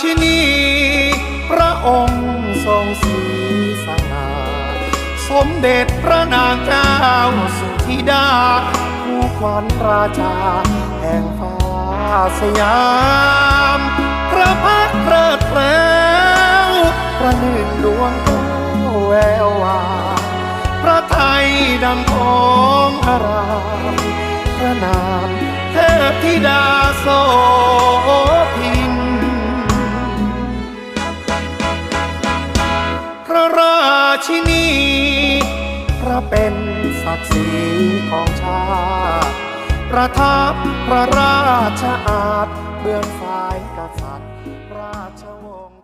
ชินี พระองค์ทรงศรีสง่าสมเด็จพระนางเจ้าสุธิดา ผู้ขวัญราชา แห่งฟ้าสยามพระพักตร์เพลิดเพล้วประหนึ่งดวงแก้วแวววาพระไทยดังของอารามพระนามเทพธิดาโส ชินีพระเป็นศักดิ์ศรีของชาติ ประทับพระราชอาจเบื้องซ้ายกษัตริย์ราชวงศ์